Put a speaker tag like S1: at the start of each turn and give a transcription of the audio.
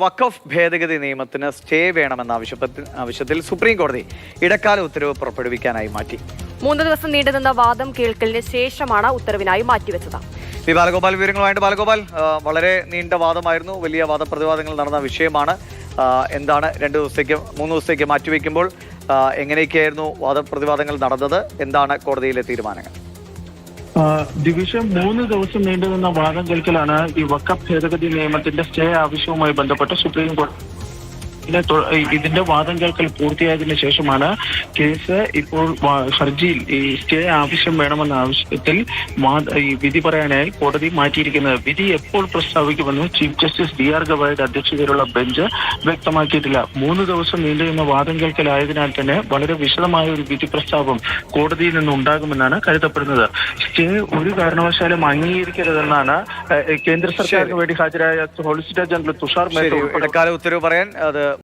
S1: വഖഫ് ഭേദഗതി നിയമത്തിന് സ്റ്റേ വേണമെന്ന ആവശ്യപ്പെട്ട ആവശ്യത്തിൽ സുപ്രീം കോടതി ഇടക്കാല ഉത്തരവ് പുറപ്പെടുവിക്കാനായി മാറ്റി.
S2: മൂന്ന് ദിവസം നീണ്ടുനിന്ന വാദം കേൾക്കലിന് ശേഷമാണ് ഉത്തരവിനായി മാറ്റിവെച്ചത്.
S1: പി ബാലഗോപാൽ വിവരങ്ങളുമായിട്ട് ബാലഗോപാൽ വളരെ നീണ്ട വാദമായിരുന്നു. വലിയ വാദപ്രതിവാദങ്ങൾ നടന്ന വിഷയമാണ്. എന്താണ് രണ്ട് ദിവസത്തേക്ക് മൂന്ന് ദിവസത്തേക്ക് മാറ്റിവെക്കുമ്പോൾ എങ്ങനെയൊക്കെയായിരുന്നു വാദപ്രതിവാദങ്ങൾ നടന്നത്? എന്താണ് കോടതിയിലെ തീരുമാനങ്ങൾ?
S3: ഡിവിഷൻ മൂന്ന് ദിവസം നീണ്ടുനിന്ന വാദം കേൾക്കലാണ് ഈ വക്കഫ് ഭേദഗതി നിയമത്തിന്റെ സ്റ്റേ ആവശ്യവുമായി ബന്ധപ്പെട്ട് സുപ്രീം കോടതി ഇതിനെ ഇതിന്റെ വാദം കേൾക്കൽ പൂർത്തിയായതിനു ശേഷമാണ് കേസ് ഇപ്പോൾ ഹർജിയിൽ ഈ സ്റ്റേ ആവശ്യം വേണമെന്ന ആവശ്യത്തിൽ ഈ വിധി പറയാനായി കോടതി മാറ്റിയിരിക്കുന്നത്. വിധി എപ്പോൾ പ്രസ്താവിക്കുമെന്ന് ചീഫ് ജസ്റ്റിസ് ഡി ആർ ഗവായുടെ അധ്യക്ഷതയിലുള്ള ബെഞ്ച് വ്യക്തമാക്കിയിട്ടില്ല. മൂന്ന് ദിവസം നീണ്ടുനിന്ന വാദം കേൾക്കലായതിനാൽ തന്നെ വളരെ വിശദമായ ഒരു വിധി പ്രസ്താവം കോടതിയിൽ നിന്ന് ഉണ്ടാകുമെന്നാണ് കരുതപ്പെടുന്നത്. സ്റ്റേ ഒരു കാരണവശാലും അംഗീകരിക്കരുതെന്നാണ് കേന്ദ്ര സർക്കാരിന് വേണ്ടി ഹാജരായ സോളിസിറ്റർ ജനറൽ തുഷാർ മേത്ത ഉൾപ്പെടെ
S1: ഉത്തരവ് പറയാൻ അത്